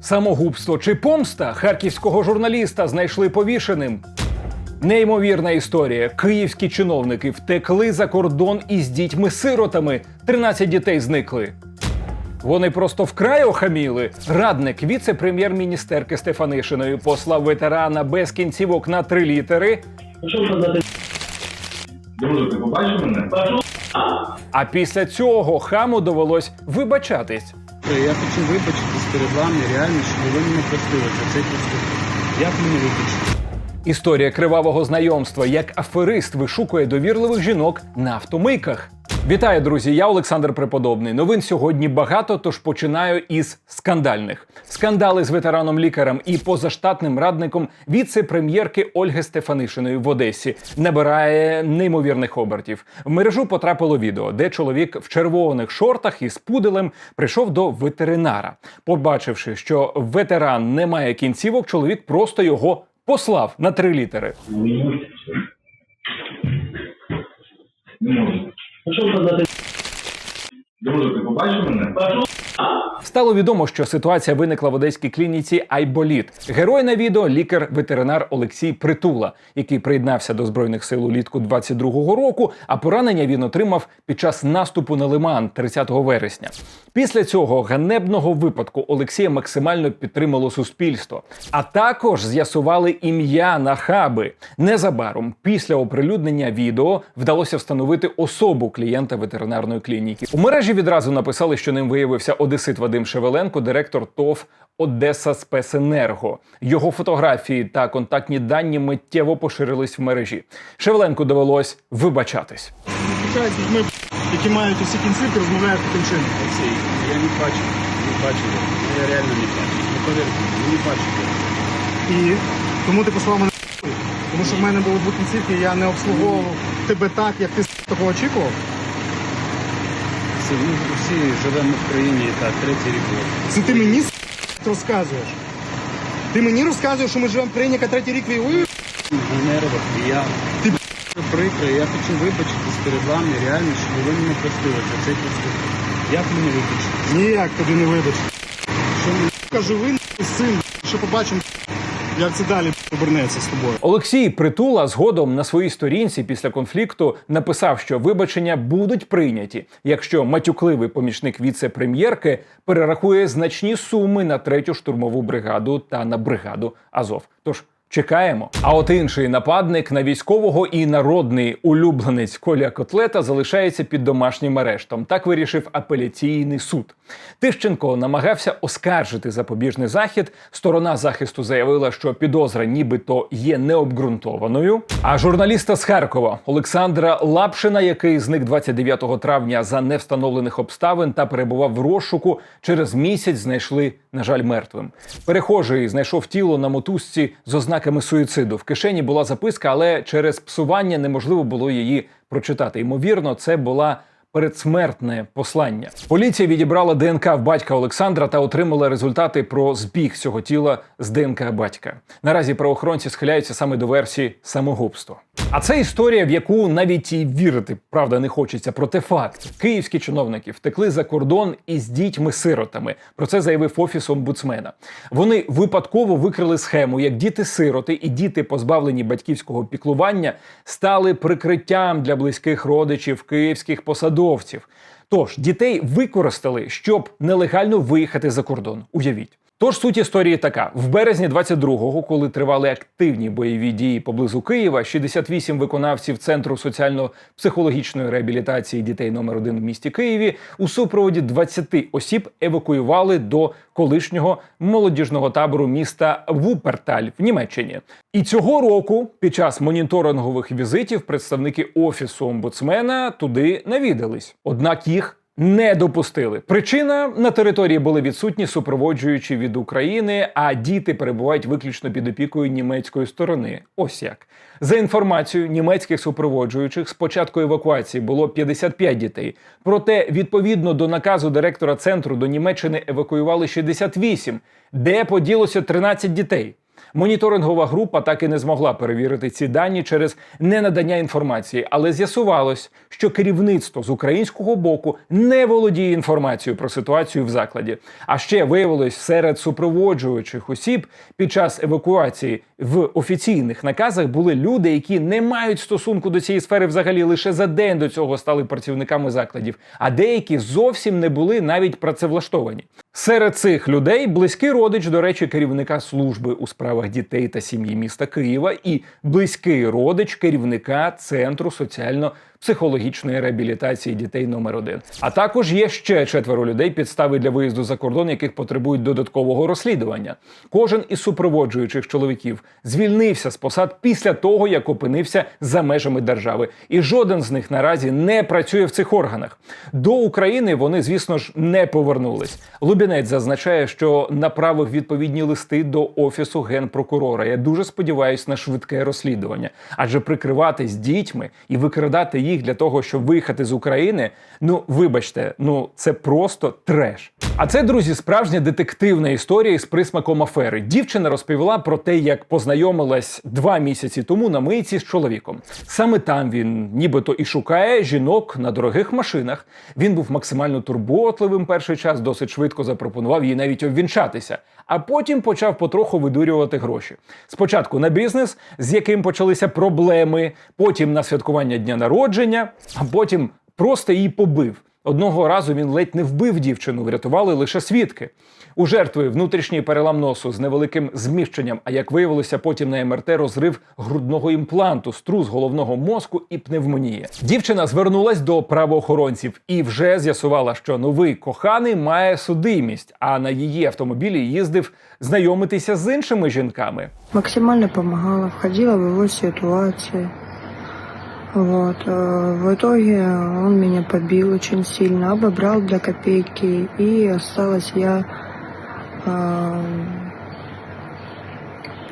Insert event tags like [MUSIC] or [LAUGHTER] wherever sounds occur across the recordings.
Самогубство чи помста харківського журналіста знайшли повішеним. Неймовірна історія. Київські чиновники втекли за кордон із дітьми-сиротами. 13 дітей зникли. Вони просто вкрай охаміли. Радник віце-прем'єр-міністерки Стефанишиної послав ветерана без кінцівок на три літери. Друже, ти побачив мене? А після цього хаму довелось вибачатись. Я хочу вибачитись перед вами реально, що ви мене простили за цей поступок. Як мені вибачити? Історія кривавого знайомства, як аферист вишукує довірливих жінок на автомийках. Вітаю, друзі! Я Олександр Преподобний. Новин сьогодні багато, тож починаю із скандальних. Скандали з ветераном лікарем і позаштатним радником віце-прем'єрки Ольги Стефанишиної в Одесі набирає неймовірних обертів. В мережу потрапило відео, де чоловік в червоних шортах із пуделем прийшов до ветеринара. Побачивши, що ветеран не має кінцівок, чоловік просто його послав на три літери. Не можу. Ну ви сказати? Друже, ти побачив мене? Стало відомо, що ситуація виникла в одеській клініці Айболіт. Герой на відео лікар-ветеринар Олексій Притула, який приєднався до збройних сил улітку 22-го року. А поранення він отримав під час наступу на Лиман 30 вересня. Після цього ганебного випадку Олексія максимально підтримало суспільство, а також з'ясували ім'я Нахаби. Незабаром після оприлюднення відео вдалося встановити особу клієнта ветеринарної клініки. У мережі відразу написали, що ним виявився одесит Вадим Шевеленко, директор ТОВ Одеса Спеценерго. Його фотографії та контактні дані миттєво поширились в мережі. Шевеленку довелось вибачатись. зустрічаюсь з людьми, які мають усі кінцівки, розмовляють таким чином. Олексій, я не бачу, не бачу. Я реально не бачу. Ну повірте, не бачу. І тому ти послав мене тому що в мене були дві кінцівки, я не обслуговував тебе так, як ти того очікував. Всі, ми всі живемо в країні, так, третій рік було. Це ти мені розказуєш. Ти мені розказуєш, що ми живемо в країні, яка третій рік воює? На нервах, я Ти прикро, я хочу вибачитись перед вами реально, щоб ви мене простили за цей поступок. Як мені вибачити? ніяк тобі не вибач. Що мені Кажу, ви нахуй, син, що побачимо, як це далі обернеться з тобою. Олексій Притула згодом на своїй сторінці після конфлікту написав, що вибачення будуть прийняті, якщо матюкливий помічник віце-прем'єрки перерахує значні суми на третю штурмову бригаду та на бригаду Азов. Тож чекаємо. А от інший нападник на військового і народний улюбленець Коля Котлета залишається під домашнім арештом. Так вирішив апеляційний суд. Тищенко намагався оскаржити запобіжний захід. Сторона захисту заявила, що підозра нібито є необґрунтованою. А журналіста з Харкова Олександра Лапшина, який зник 29 травня за невстановлених обставин та перебував в розшуку, через місяць знайшли, на жаль, мертвим. Перехожий знайшов тіло на мотузці з ознаками суїциду. В кишені була записка, але через псування неможливо було її прочитати. Ймовірно, це була передсмертне послання. Поліція відібрала ДНК в батька Олександра та отримала результати про збіг цього тіла з ДНК батька. Наразі правоохоронці схиляються саме до версії самогубства. А це історія, в яку навіть і вірити правда не хочеться. Проте факт: київські чиновники втекли за кордон із дітьми-сиротами. Про це заявив офіс омбудсмена. Вони випадково викрили схему, як діти-сироти і діти, позбавлені батьківського піклування, стали прикриттям для близьких родичів київських посадовців. Тож дітей використали, щоб нелегально виїхати за кордон. Уявіть. Тож суть історії така: в березні 22-го, коли тривали активні бойові дії поблизу Києва, 68 виконавців центру соціально-психологічної реабілітації дітей номер 1 в місті Києві у супроводі 20 осіб евакуювали до колишнього молодіжного табору міста Вуперталь в Німеччині. І цього року, під час моніторингових візитів, представники офісу омбудсмена туди навідались. Однак їх не допустили. Причина на території були відсутні супроводжуючі від України, а діти перебувають виключно під опікою німецької сторони. Ось як за інформацією німецьких супроводжуючих, з початку евакуації було 55 дітей. Проте, відповідно до наказу директора центру до Німеччини евакуювали 68. Де поділося 13 дітей? Моніторингова група так і не змогла перевірити ці дані через ненадання інформації, але з'ясувалось, що керівництво з українського боку не володіє інформацією про ситуацію в закладі. А ще виявилось серед супроводжуючих осіб під час евакуації в офіційних наказах були люди, які не мають стосунку до цієї сфери взагалі лише за день до цього стали працівниками закладів, а деякі зовсім не були навіть працевлаштовані. Серед цих людей близький родич, до речі, керівника служби у справах дітей та сім'ї міста Києва і близький родич керівника центру соціально. Психологічної реабілітації дітей номер 1 А також є ще четверо людей, підстави для виїзду за кордон, яких потребують додаткового розслідування. Кожен із супроводжуючих чоловіків звільнився з посад після того, як опинився за межами держави, і жоден з них наразі не працює в цих органах. До України вони, звісно ж, не повернулись. Лубінець зазначає, що направив відповідні листи до офісу генпрокурора. Я дуже сподіваюся на швидке розслідування, адже прикриватись дітьми і викрадати їх для того, щоб виїхати з України. Ну вибачте, ну це просто треш. А це, друзі, справжня детективна історія з присмаком афери. Дівчина розповіла про те, як познайомилась два місяці тому на мийці з чоловіком. Саме там він нібито і шукає жінок на дорогих машинах. Він був максимально турботливим перший час, досить швидко запропонував їй навіть обвінчатися. А потім почав потроху видурювати гроші. Спочатку на бізнес, з яким почалися проблеми, потім на святкування дня народження, а потім просто її побив. Одного разу він ледь не вбив дівчину, врятували лише свідки. У жертви внутрішній перелам носу з невеликим зміщенням, а як виявилося, потім на МРТ розрив грудного імпланту, струс головного мозку і пневмонія. Дівчина звернулась до правоохоронців і вже з'ясувала, що новий коханий має судимість, а на її автомобілі їздив знайомитися з іншими жінками. максимально помогала, входила в его ситуации. Вот. э, В итоге он меня побил очень сильно, обобрал для копейки, и осталась я э,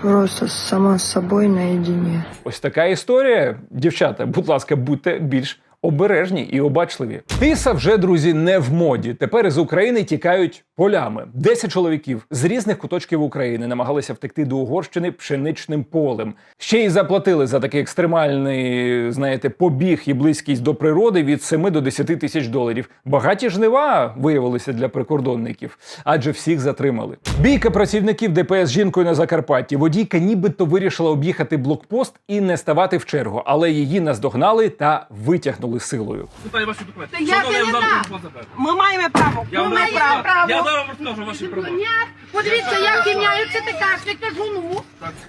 просто сама с собой наедине. Ось така історія. Дівчата, будь ласка, будьте більш Обережні і обачливі. Тиса вже друзі не в моді. Тепер із України тікають полями. Десять чоловіків з різних куточків України намагалися втекти до Угорщини пшеничним полем. Ще й заплатили за такий екстремальний, знаєте, побіг і близькість до природи від 7 до 10 тисяч доларів. Багаті жнива виявилися для прикордонників, адже всіх затримали. Бійка працівників ДПС жінкою на Закарпатті. Водійка нібито вирішила об'їхати блокпост і не ставати в чергу, але її наздогнали та витягнули силою. Питаю ваші документи. Та я дали не забрати? Ми маємо право. Я Ми вам маємо дам право. Я зараз розкажу ваші права. Подивіться, як міняються ти кажеш, кажу, ну.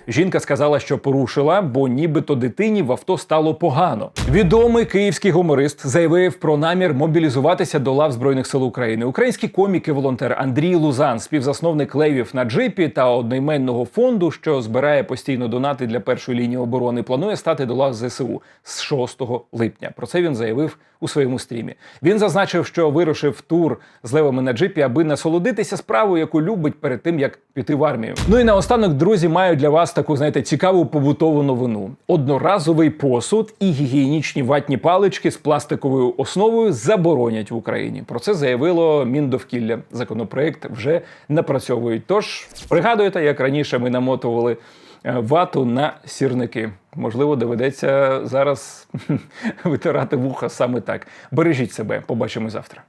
Жінка сказала, що порушила, бо нібито дитині в авто стало погано. Відомий київський гуморист заявив про намір мобілізуватися до лав збройних сил України. Український комік і волонтер Андрій Лузан, співзасновник левів на джипі та одноіменного фонду, що збирає постійно донати для першої лінії оборони, планує стати до лав ЗСУ з 6 липня. Про це він заявив у своєму стрімі. Він зазначив, що вирушив тур з левами на джипі, аби насолодитися справою, яку любить перед тим, як піти в армію. Ну і наостанок, друзі, маю для вас таку, знаєте, цікаву побутову новину: одноразовий посуд і гігієнічні ватні палички з пластиковою основою заборонять в Україні. Про це заявило Міндовкілля. Законопроект вже напрацьовують. Тож пригадуєте, як раніше ми намотували вату на сірники. Можливо, доведеться зараз [LAUGHS] витирати вуха саме так. Бережіть себе. Побачимо завтра.